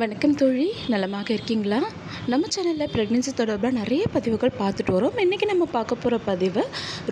வணக்கம் தோழி. நலமாக இருக்கீங்களா? நம்ம சேனலில் ப்ரெக்னென்சி தொடர்பாக நிறைய பதிவுகள் பார்த்துட்டு வரோம். இன்றைக்கி நம்ம பார்க்க போகிற பதிவு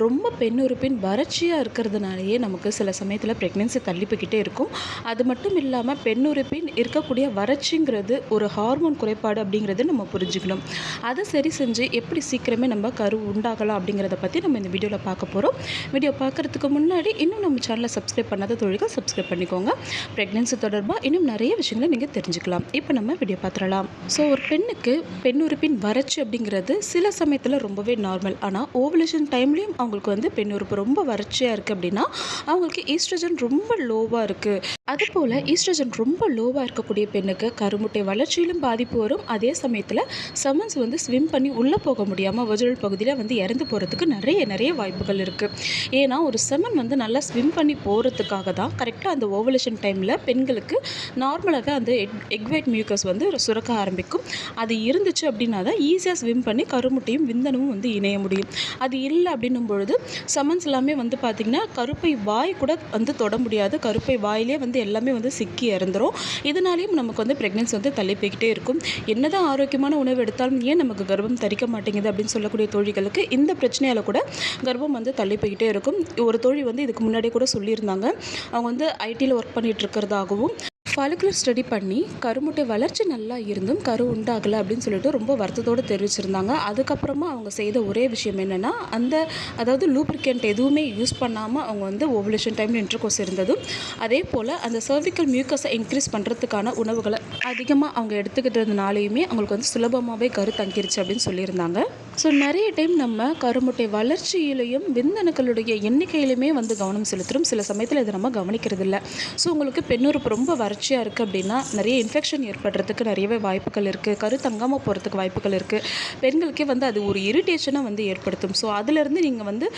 ரொம்ப பெண் உறுப்பின் வறட்சியாக இருக்கிறதுனாலேயே நமக்கு சில சமயத்தில் ப்ரெக்னென்சி தள்ளிப்பிக்கிட்டே இருக்கும். அது மட்டும் இல்லாமல் பெண் உறுப்பின் இருக்கக்கூடிய வறட்சிங்கிறது ஒரு ஹார்மோன் குறைபாடு அப்படிங்கிறது நம்ம புரிஞ்சுக்கணும். அதை சரி செஞ்சு எப்படி சீக்கிரமே நம்ம கரு உண்டாகலாம் அப்படிங்கிறத பற்றி நம்ம இந்த வீடியோவில் பார்க்க போகிறோம் வீடியோ பார்க்குறதுக்கு முன்னாடி இன்னும் நம்ம சேனலை சப்ஸ்கிரைப் பண்ணாத தொழில்கள் சப்ஸ்கிரைப் பண்ணிக்கோங்க. ப்ரெக்னென்சி தொடர்பாக இன்னும் நிறைய விஷயங்களை நீங்கள் தெரிஞ்சுக்கலாம். இப்போ நம்ம வீடியோ பார்த்துடலாம். ஸோ ஒரு பெண்ணுக்கு பெண் உறுப்பின் வறட்சி அப்படிங்கிறது சில சமயத்தில் ரொம்பவே நார்மல் ஆனால் ஓவலேஷன் டைம்லேயும் அவங்களுக்கு வந்து பெண் உறுப்பு ரொம்ப வறட்சியாக இருக்குது அப்படின்னா அவங்களுக்கு ஈஸ்ட்ரஜன் ரொம்ப லோவாக இருக்குது அதுபோல் ஈஸ்ட்ரஜன் ரொம்ப லோவாக இருக்கக்கூடிய பெண்ணுக்கு கருமுட்டை வளர்ச்சியிலும் பாதிப்பு வரும். அதே சமயத்தில் சமன்ஸ் வந்து ஸ்விம் பண்ணி உள்ளே போக முடியாமல் வஜுரல் பகுதியில் வந்து இறந்து போகிறதுக்கு நிறைய நிறைய வாய்ப்புகள் இருக்குது ஏன்னா ஒரு செமன் வந்து நல்லா ஸ்விம் பண்ணி போகிறதுக்காக தான் கரெக்டாக அந்த ஓவலேஷன் டைமில் பெண்களுக்கு நார்மலாகவே அந்த எக் எக்வைட் மியூக்கஸ் வந்து சுரக்க ஆரம்பிக்கும். அது இருந்துச்சு அப்படின்னா தான் ஈஸியாக ஸ்விம் பண்ணி கருமுட்டையும் விந்தனமும் வந்து இணைய முடியும். அது இல்லை அப்படின்னும் பொழுது சமன்ஸ் எல்லாமே வந்து பார்த்திங்கன்னா கருப்பை வாய் கூட வந்து தொட முடியாது. கருப்பை வாயிலே வந்து எல்லாமே வந்து சிக்கி இறந்துரும். இதனாலேயும் நமக்கு வந்து ப்ரெக்னென்சி வந்து தள்ளி போய்கிட்டே இருக்கும். என்னதான் ஆரோக்கியமான உணவு எடுத்தாலும் ஏன் நமக்கு கர்ப்பம் தரிக்க மாட்டேங்குது அப்படின்னு சொல்லக்கூடிய தோழிகளுக்கு இந்த பிரச்சனையால் கூட கர்ப்பம் வந்து தள்ளி போய்கிட்டே இருக்கும். ஒரு தோழி வந்து இதுக்கு முன்னாடி கூட சொல்லியிருந்தாங்க. அவங்க வந்து ஐடியில் ஒர்க் பண்ணிகிட்டு இருக்கிறதாகவும் ஃபாலிகுலர் ஸ்டடி பண்ணி கருமுட்டை வளர்ச்சி நல்லா இருந்தும் கரு உண்டாகலை அப்படின்னு சொல்லிட்டு ரொம்ப வருத்தத்தோடு தெரிவிச்சிருந்தாங்க. அதுக்கப்புறமா அவங்க செய்த ஒரே விஷயம் என்னென்னா அந்த அதாவது லூப்ரிகண்ட் எதுவுமே யூஸ் பண்ணாமல் அவங்க வந்து ஓவலேஷன் டைமில் இன்டர்கோர்ஸ் இருந்ததும் அதே போல் அந்த சர்விக்கல் மியூக்கஸை இன்க்ரீஸ் பண்ணுறதுக்கான உணவுகளை அதிகமாக அவங்க எடுத்துக்கிட்டதுனாலையுமே அவங்களுக்கு வந்து சுலபமாகவே கரு தங்கிருச்சு அப்படின்னு சொல்லியிருந்தாங்க. ஸோ நிறைய டைம் நம்ம கருமுட்டை வளர்ச்சியிலையும் விந்தணுக்களுடைய எண்ணிக்கையிலுமே வந்து கவனம் செலுத்துகிறோம் சில சமயத்தில் இதை நம்ம கவனிக்கிறது இல்லை ஸோ உங்களுக்கு பெண்ணுறுப்பு ரொம்ப வறட்சியாக இருக்குது அப்படின்னா நிறைய இன்ஃபெக்ஷன் ஏற்படுறதுக்கு நிறையவே வாய்ப்புகள் இருக்குது கரு தங்காமல் போகிறதுக்கு வாய்ப்புகள் இருக்குது பெண்களுக்கே வந்து அது ஒரு இரிட்டேஷனாக வந்து ஏற்படுத்தும். ஸோ அதுலேருந்து நீங்கள் வந்து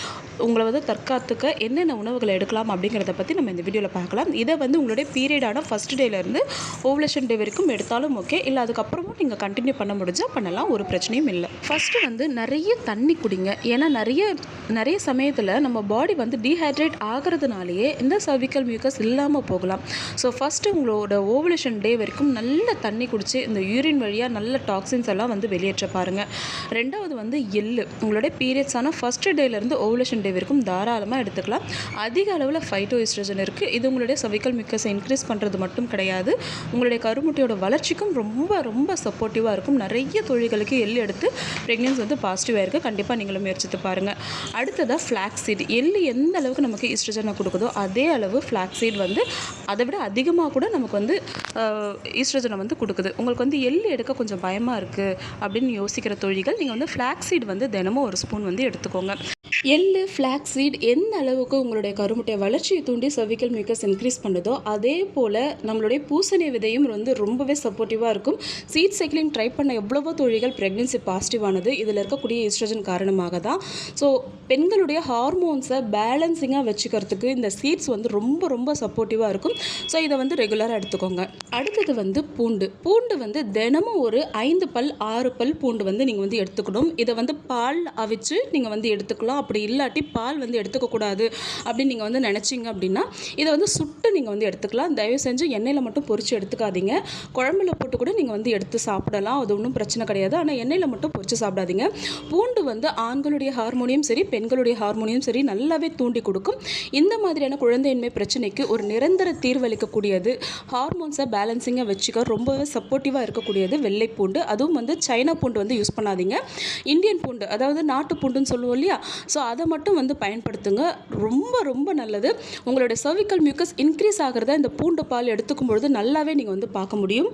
உங்களை வந்து தற்காத்துக்க என்னென்ன உணவுகளை எடுக்கலாம் அப்படிங்கிறத பற்றி நம்ம இந்த வீடியோவில் பார்க்கலாம். இதை வந்து உங்களுடைய பீரியடான ஃபஸ்ட் டேலேருந்து ஓவலேஷன் டே வரைக்கும் எடுத்தாலும் ஓகே இல்லை அதுக்கப்புறமும் நீங்கள் கண்டினியூ பண்ண முடிஞ்சால் பண்ணலாம். ஒரு பிரச்சனையும் இல்லை. ஃபஸ்ட்டு வந்து நிறைய தண்ணி குடிங்க. ஏன்னா நிறைய நிறைய சமயத்தில் நம்ம பாடி வந்து டீஹைட்ரேட் ஆகிறதுனாலேயே இந்த சர்விக்கல் மியூக்கஸ் இல்லாமல் போகலாம். ஸோ ஃபஸ்ட்டு உங்களோட ஓவலேஷன் டே வரைக்கும் நல்ல தண்ணி குடித்து இந்த யூரின் வழியாக நல்ல டாக்ஸின்ஸ் எல்லாம் வந்து வெளியேற்ற பாருங்கள் ரெண்டாவது வந்து எள்ளு. உங்களுடைய பீரியட்ஸான ஃபஸ்ட்டு டேலேருந்து ஓவலேஷன் டே வரைக்கும் தாராளமாக எடுத்துக்கலாம். அதிக அளவில் ஃபைட்டோ ஈஸ்ட்ரஜன் இருக்குது இது உங்களுடைய சர்விக்கல் மியூக்கஸை இன்க்ரீஸ் பண்ணுறது மட்டும் கிடையாது. உங்களுடைய கருமுட்டையோட வளர்ச்சிக்கும் ரொம்ப ரொம்ப சப்போர்ட்டிவாக இருக்கும். நிறைய தொழில்களுக்கு எள்ளு எடுத்து ப்ரெக்னென்சி வந்து பாசிட்டிவாக இருக்குது கண்டிப்பாக நீங்களும் முயற்சித்து பாருங்கள் அடுத்ததாக ஃப்ளாக் சீட் எள்ளு எந்த அளவுக்கு நமக்கு ஈஸ்ட்ரஜனை கொடுக்குதோ அதே அளவு ஃப்ளாக் சீட் வந்து அதை விட அதிகமாக கூட நமக்கு வந்து ஈஸ்ட்ரஜனை வந்து கொடுக்குது. உங்களுக்கு வந்து எள்ளு எடுக்க கொஞ்சம் பயமாக இருக்குது அப்படின்னு யோசிக்கிற தொழில்கள் நீங்கள் வந்து ஃப்ளாக் சீட் வந்து தினமும் ஒரு ஸ்பூன் வந்து எடுத்துக்கோங்க. எள்ளு ஃப்ளாக் சீட் எந்த அளவுக்கு உங்களுடைய கருமுட்டை வளர்ச்சியை தூண்டி சர்விக்கல் மியூக்கஸ் இன்க்ரீஸ் பண்ணுதோ அதே போல் நம்மளுடைய பூசணி விதையும் வந்து ரொம்பவே சப்போர்ட்டிவாக இருக்கும். சீட் சைக்கிளிங் ட்ரை பண்ண எவ்வளவோ தொழில்கள் ப்ரெக்னென்சி பாசிட்டிவானது இதில் இருக்கக்கூடிய ஈஸ்ட்ரஜன் காரணமாக தான் ஸோ பெண்களுடைய ஹார்மோன்ஸை பேலன்சிங்காக வச்சுக்கிறதுக்கு இந்த சீட்ஸ் வந்து ரொம்ப ரொம்ப சப்போர்ட்டிவாக இருக்கும். ஸோ இதை வந்து ரெகுலராக எடுத்துக்கோங்க. அடுத்தது வந்து பூண்டு. பூண்டு வந்து தினமும் ஒரு ஐந்து பல் ஆறு பல் பூண்டு வந்து நீங்கள் வந்து எடுத்துக்கணும். இதை வந்து பால் அவிச்சு நீங்கள் வந்து எடுத்துக்கலாம். அப்படி இல்லாட்டி பால் வந்து எடுத்துக்கக்கூடாது அப்படின்னு நீங்கள் வந்து நினச்சிங்க அப்படின்னா இதை வந்து சுட்டு நீங்கள் வந்து எடுத்துக்கலாம். தயவு செஞ்சு எண்ணெயில் மட்டும் பொறிச்சு எடுத்துக்காதீங்க. குழம்புல போட்டு கூட நீங்கள் வந்து எடுத்து சாப்பிடலாம். அது ஒன்றும் பிரச்சனை கிடையாது. ஆனால் எண்ணெயில் மட்டும் பொறிச்சு சாப்பிடாதீங்க. பூண்டு வந்து ஆண்களுடைய ஹார்மோனியம் சரி பெண்களுடைய ஹார்மோனியம் சரி நல்லாவே தூண்டி கொடுக்கும். இந்த மாதிரியான குழந்தையின்மை பிரச்சனைக்கு ஒரு நிரந்தர தீர்வளிக்கக்கூடியது ஹார்மோன்ஸை பேலன்சிங்காக வச்சுக்க ரொம்பவே சப்போர்ட்டிவாக இருக்கக்கூடியது வெள்ளை பூண்டு. அதுவும் வந்து சைனா பூண்டு வந்து யூஸ் பண்ணாதீங்க. இந்தியன் பூண்டு அதாவது நாட்டு பூண்டுன்னு சொல்லுவோம் இல்லையா? ஸோ அதை மட்டும் வந்து பயன்படுத்துங்க. ரொம்ப ரொம்ப நல்லது. உங்களுடைய சர்விக்கல் மியூக்கஸ் இன்க்ரீஸ் ஆகிறத இந்த பூண்டு பால் எடுத்துக்கும் பொழுது நல்லாவே நீங்கள் வந்து பார்க்க முடியும்.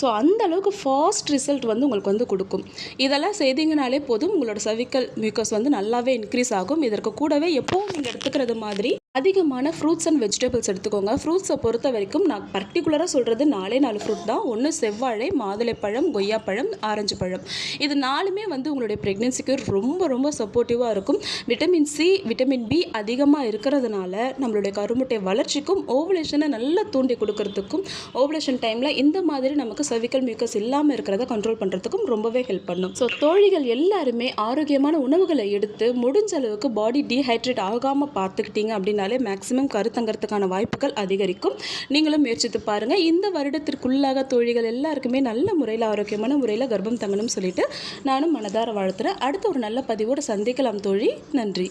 ஸோ அந்த அளவுக்கு ஃபாஸ்ட் ரிசல்ட் வந்து உங்களுக்கு வந்து கொடுக்கும். இதெல்லாம் செய்தீங்கனாலே போதும் உங்களோட சர்விக்கல் மியூக்கஸ் வந்து நல்லாவே இன்க்ரீஸ் ஆகும். இதற்கு கூடவே எப்போவும் நீங்கள் எடுத்துக்கிறது மாதிரி அதிகமான ஃப்ரூட்ஸ் அண்ட் வெஜிடபிள்ஸ் எடுத்துக்கோங்க. ஃப்ரூட்ஸை பொறுத்த வரைக்கும் நான் பர்டிகுலராக சொல்கிறது நாலே நாலு ஃப்ரூட் தான். ஒன்று செவ்வாழை மாதுளைப்பழம் கொய்யாப்பழம் ஆரஞ்சு பழம். இது நாலுமே வந்து உங்களுடைய ப்ரெக்னென்சிக்கு ரொம்ப ரொம்ப சப்போர்ட்டிவாக இருக்கும். விட்டமின் சி விட்டமின் பி அதிகமாக இருக்கிறதுனால நம்மளுடைய கருமுட்டை வளர்ச்சிக்கும் ஓவலேஷனை நல்லா தூண்டி கொடுக்கறதுக்கும் ஓவலேஷன் டைமில் இந்த மாதிரி நமக்கு நமக்கு cervical மியூக்கஸ் இல்லாமல் இருக்கிறத கண்ட்ரோல் பண்ணுறதுக்கும் ரொம்பவே ஹெல்ப் பண்ணும். ஸோ தோழிகள் எல்லாருமே ஆரோக்கியமான உணவுகளை எடுத்து முடிஞ்ச அளவுக்கு பாடி டீஹைட்ரேட் ஆகாமல் பார்த்துக்கிட்டீங்க அப்படின்னாலே மேக்ஸிமம் கருத்தங்கிறதுக்கான வாய்ப்புகள் அதிகரிக்கும். நீங்களும் முயற்சித்து பாருங்கள் இந்த வருடத்திற்குள்ளாக தோழிகள் எல்லாருக்குமே நல்ல முறையில் ஆரோக்கியமான முறையில் கர்ப்பம் தங்கணும்னு சொல்லிட்டு நானும் மனதார வாழ்த்துறேன். அடுத்த ஒரு நல்ல பதிவோடு சந்திக்கலாம் தோழி. நன்றி.